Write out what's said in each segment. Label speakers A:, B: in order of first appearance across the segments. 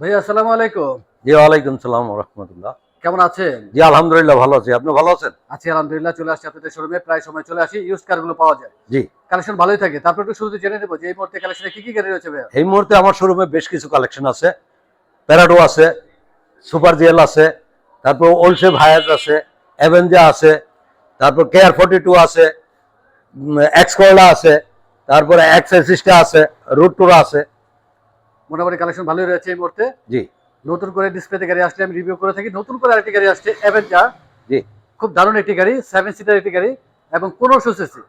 A: ভাইয়া আসসালামু আলাইকুম।
B: জি ওয়ালাইকুম সালাম রহমতুল্লাহ।
A: কেমন আছেন?
B: জি আলহামদুলিল্লাহ ভালো আছি। আপনি ভালো আছেন?
A: আছি আলহামদুলিল্লাহ চলে আসছি আপনাদের শোরুমে প্রায় সময় চলে আসি ইউজ পাওয়া যায়।
B: জি।
A: কালেকশন ভালোই থাকে। তারপর একটু শুরুতে জেনে নেব যে এই মুহূর্তে কালেকশনে কি কি গাড়ি রয়েছে ভাইয়া?
B: এই মুহূর্তে আমার শোরুমে বেশ কিছু কালেকশন আছে। প্যারাডো আছে সুপার জিএল আছে তারপর ওলসে ভায়াজ আছে অ্যাভেঞ্জা আছে তারপর কেয়ার ফর্টি টু আছে এক্স কয়লা আছে তারপরে এক্স এসিস্টা আছে রুট টুর আছে।
A: মোটামুটি কালেকশন ভালোই রয়েছে এই মুহূর্তে।
B: জি।
A: নতুন করে ডিসপ্লেতে গাড়ি আসলে আমি রিভিউ করে থাকি। নতুন করে আরেকটি গাড়ি আসছে অ্যাভেঞ্জার
B: জি।
A: খুব দারুণ একটি গাড়ি সেভেন সিটার একটি গাড়ি এবং পনেরোশো সিসি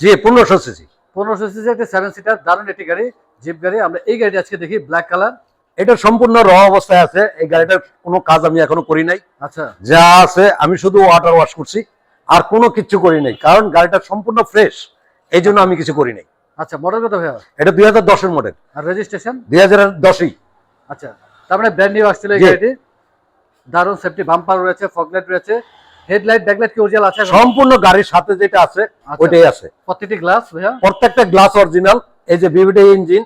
B: জি পনেরোশো সিসি
A: পনেরোশো সিসি একটি সেভেন সিটার দারুণ একটি গাড়ি জিপ গাড়ি। আমরা এই গাড়িটা আজকে দেখি ব্ল্যাক কালার
B: এটা সম্পূর্ণ র অবস্থায় আছে। এই গাড়িটার কোনো কাজ আমি এখনও করি নাই।
A: আচ্ছা।
B: যা আছে আমি শুধু ওয়াটার ওয়াশ করছি। আর কোনো কিছু করি নাই। কারণ গাড়িটা সম্পূর্ণ ফ্রেশ এই জন্য আমি কিছু করি নাই।
A: আচ্ছা মডেল কত ভাইয়া?
B: এটা মডেল
A: আর রেজিস্ট্রেশন আচ্ছা তার মানে ব্র্যান্ড নিউ আসছিল এই গাড়িটি। দারুণ সেফটি বাম্পার রয়েছে ফগলাইট রয়েছে হেডলাইট ব্যাকলাইট কি অরিজিনাল আছে
B: সম্পূর্ণ গাড়ির সাথে যেটা আছে
A: আচ্ছা।
B: ওইটাই আছে।
A: প্রত্যেকটি গ্লাস ভাইয়া?
B: প্রত্যেকটা গ্লাস অরিজিনাল এই যে ইঞ্জিন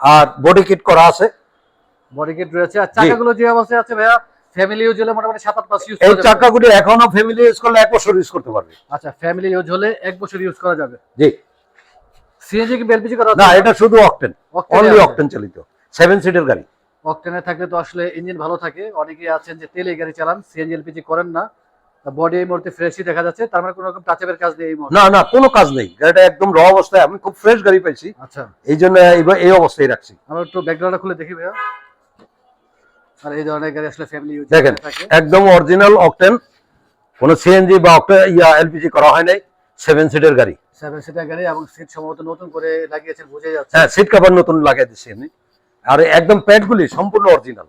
B: আর বডি কিট করা আছে।
A: বডি কিট রয়েছে। আর চাকাগুলো যে অবস্থায় আছে ভাইয়া ফ্যামিলি ইউজ হলে মোটামুটি সাত আট মাস ইউজ
B: এই চাকাগুলি এখনও ফ্যামিলি ইউজ করলে এক বছর ইউজ করতে পারবে।
A: আচ্ছা ফ্যামিলি ইউজ হলে এক বছর ইউজ করা যাবে।
B: জি।
A: সিএনজি কি এলপিজি করা
B: না এটা শুধু অকটেন অনলি অকটেন চালিত। সেভেন সিটের গাড়ি।
A: অকটেনে থাকলে তো আসলে ইঞ্জিন ভালো থাকে। অনেকেই আছেন যে তেলে গাড়ি চালান সিএনজি এলপিজি করেন না। বডি এই মুহূর্তে ফ্রেশই দেখা যাচ্ছে। তার মানে কোনো রকম টাচআপের কাজ নেই
B: না না কোনো কাজ নেই। গাড়িটা একদম র অবস্থায়। আমি খুব ফ্রেশ গাড়ি পাইছি।
A: আচ্ছা।
B: এই জন্য এই- এই অবস্থায় রাখছি।
A: আমরা একটু ব্যাকগ্রাউন্ডটা খুলে দেখি ভাইয়া। আর এই ধরনের গাড়ি আসলে ফ্যামিলি ইউজ
B: দেখেন একদম অরিজিনাল অকটেন কোনো সিএনজি বা অকটেন ইয়া এলপিজি করা হয় নাই। সেভেন সিটের গাড়ি।
A: সেভেন সিটার গাড়ি এবং সিট সম্ভবত নতুন করে লাগিয়েছেন বুঝে যাচ্ছে।
B: হ্যাঁ সিট কভার নতুন লাগিয়ে দিচ্ছি আমি। আর একদম প্যাডগুলি সম্পূর্ণ অরিজিনাল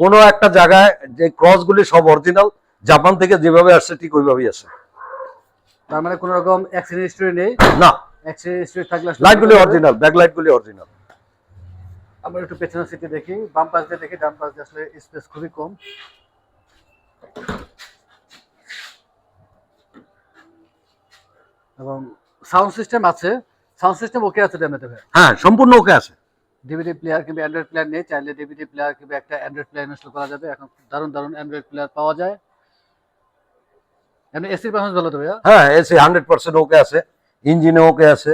B: কোনো একটা জায়গায় যে ক্রসগুলি সব অরিজিনাল জাপান থেকে যেভাবে আসছে ঠিক ওইভাবেই আসে
A: তার মানে কোনো রকম অ্যাক্সিডেন্ট হিস্টরি নেই?
B: না।
A: অ্যাক্সিডেন্ট হিস্টরি থাকলে
B: লাইটগুলি অরিজিনাল ব্যাক লাইটগুলি অরিজিনাল
A: আমরা একটু পেছনের সিটে দেখি বাম পাশ দিয়ে দেখি ডান পাশ দিয়ে আসলে স্পেস খুবই কম। এবং সাউন্ড সিস্টেম আছে। সাউন্ড সিস্টেম ওকে আছে ড্যামেতে ভাই।
B: হ্যাঁ সম্পূর্ণ ওকে আছে।
A: ডিভিডি প্লেয়ার কিংবা অ্যান্ড্রয়েড প্লেয়ার নেই চাইলে ডিভিডি প্লেয়ার কিংবা একটা অ্যান্ড্রয়েড প্লেয়ার ইনস্টল করা যাবে। এখন দারুণ দারুণ অ্যান্ড্রয়েড প্লেয়ার পাওয়া যায়। এমনি এসির পারফরমেন্স ভালো তো ভাইয়া?
B: হ্যাঁ এসি হান্ড্রেড পার্সেন্ট ওকে আছে। ইঞ্জিনে ওকে আছে।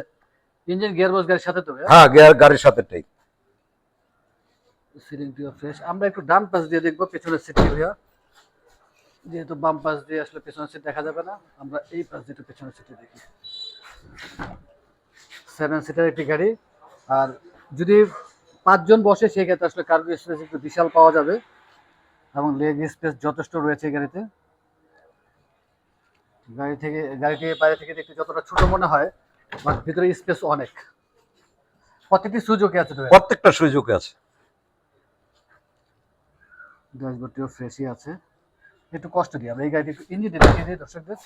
A: ইঞ্জিন গিয়ার বক্স গাড়ির সাথে তো ভাইয়া?
B: হ্যাঁ গিয়ার গাড়ির সাথে টাই
A: সিলিং ফ্রেশ আমরা একটু ডান পাশ দিয়ে দেখব পেছনের সিটটি ভাইয়া। যেহেতু বাম পাশ দিয়ে আসলে পেছনের সিট দেখা যাবে না আমরা এই পাশ দিয়ে একটু পেছনের সিটে দেখি। সেভেন সিটার একটি গাড়ি আর যদি পাঁচজন বসে সেই সেক্ষেত্রে আসলে কার্গো স্পেস একটু বিশাল পাওয়া যাবে এবং লেগ স্পেস যথেষ্ট রয়েছে এই গাড়িতে। গাড়ি থেকে গাড়িটি বাইরে থেকে দেখতে যতটা ছোট মনে হয় বাট ভিতরে স্পেস অনেক। প্রত্যেকটি সুযোগে আছে
B: প্রত্যেকটা সুযোগে আছে।
A: ড্যাশবোর্ডটিও ফ্রেশই আছে। একটু কষ্ট দিই আমরা। এই গাড়িটি একটু ইঞ্জিনটা দেখিয়ে দিই দর্শকদের।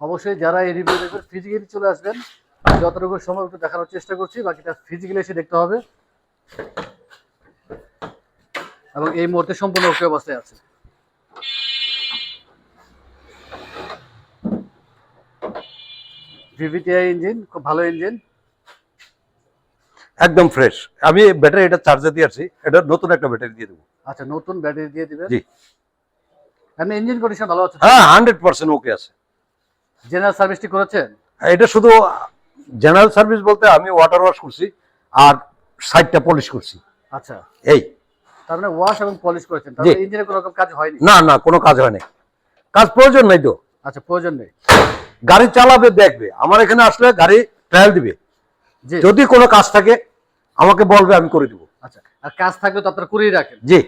A: অবশ্যই যারা এই রিভিউ দেখবেন ফিজিক্যালি চলে আসবেন। যতটুকু সময় একটু দেখানোর চেষ্টা করছি, বাকিটা ফিজিক্যালি এসে দেখতে হবে। এবং এই মুহূর্তে সম্পূর্ণ ওকে অবস্থায় আছে। ভিভিটিআই ইঞ্জিন খুব ভালো ইঞ্জিন
B: একদম ফ্রেশ আমি ব্যাটারি এটা চার্জে দিয়েছি এটা নতুন একটা ব্যাটারি দিয়ে দেবো।
A: আচ্ছা নতুন ব্যাটারি দিয়ে দিবেন?
B: জি।
A: এমনি ইঞ্জিন কন্ডিশন ভালো আছে
B: হ্যাঁ হান্ড্রেড পার্সেন্ট ওকে আছে।
A: জেনারেল সার্ভিসটি করেছেন
B: এটা শুধু জেনারেল সার্ভিস বলতে আমি ওয়াটার ওয়াশ করছি আর সাইডটা পলিশ করছি।
A: আচ্ছা।
B: এই।
A: তার মানে ওয়াশ এবং পলিশ করেছেন। তাহলে ইঞ্জিনে কোনো রকম কাজ হয়নি?
B: না না কোনো কাজ হয় নাই। কাজ প্রয়োজন নাই তো।
A: আচ্ছা প্রয়োজন নেই।
B: গাড়ি চালাবে দেখবে। আমার এখানে আসলে গাড়ি ট্রায়াল দিবে। যদি কোনো কাজ থাকে আমাকে বলবে আমি করে দিব।
A: আচ্ছা আর কাজ থাকলে তো আপনারা করেই রাখেন।
B: জি।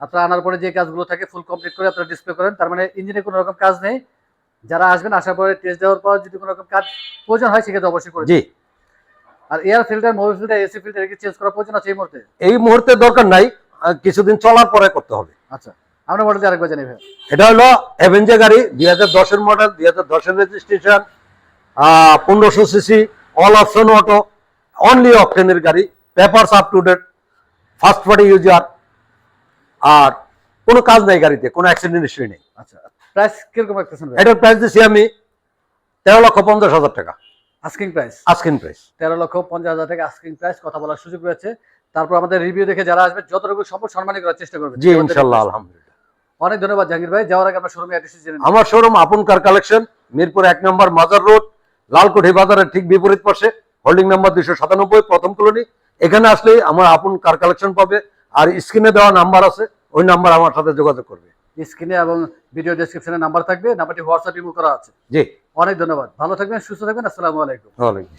A: আপনারা আনার পরে যে কাজগুলো থাকে ফুল কমপ্লিট করে আপনারা ডিসপ্লে করেন। তার মানে ইঞ্জিনে কোনো রকম কাজ নেই। যারা আসবেন আসার পরে টেস্ট দেওয়ার পর যদি কোনো রকম কাজ প্রয়োজন হয় সেক্ষেত্রে অবশ্যই করে
B: জি।
A: আর air filter mobile filter AC filter কি চেঞ্জ করা প্রয়োজন আছে এই মুহূর্তে?
B: এই মুহূর্তে দরকার নাই। কিছুদিন চলার পরে করতে হবে।
A: আচ্ছা আমরা মডেল আরেকবার জানি ভাই।
B: এটা হলো অ্যাভেঞ্জার গাড়ি দুই হাজার দশের মডেল দুই হাজার দশের রেজিস্ট্রেশন পনেরোশো CC all option auto only অকটেনের গাড়ি papers up to date first party user আর কোনো কাজ নাই গাড়িতে কোনো অ্যাক্সিডেন্ট হিস্ট্রি নেই।
A: আচ্ছা প্রাইস কীরকম রাখতেছেন
B: এটার প্রাইস দিচ্ছি আমি তেরো লক্ষ পঞ্চাশ হাজার টাকা।
A: আস্কিং প্রাইস
B: আস্কিন প্রাইস
A: তেরো লক্ষ পঞ্চাশ হাজার টাকা আস্কিং প্রাইস কথা বলার সুযোগ রয়েছে। তারপর আমাদের রিভিউ দেখে যারা আসবে যতটুকু সম্ভব সম্মানী করার চেষ্টা করবে
B: জি ইনশাল্লাহ আলহামদুলিল্লাহ।
A: অনেক ধন্যবাদ জাহাঙ্গীর ভাই। যাওয়ার আগে আপনার শোরুমে অ্যাড্রেস জেনে
B: আমার শোরুম আপন কার কালেকশন মিরপুর এক নম্বর মাজার রোড লালকুঠি বাজারের ঠিক বিপরীত পাশে হোল্ডিং নাম্বার দুইশো সাতানব্বই প্রথম কলোনি এখানে আসলে আমার আপন কার কালেকশন পাবে আর স্ক্রিনে দেওয়া নাম্বার আছে ওই নাম্বার আমার সাথে যোগাযোগ করবে।
A: স্ক্রিনে এবং ভিডিও ডেসক্রিপশনে নাম্বার থাকবে নাম্বারটি হোয়াটসঅ্যাপ ইমো করা আছে।
B: জি।
A: অনেক ধন্যবাদ। ভালো থাকবেন সুস্থ থাকবেন আসসালামু আলাইকুম।
B: ওয়ালাইকুম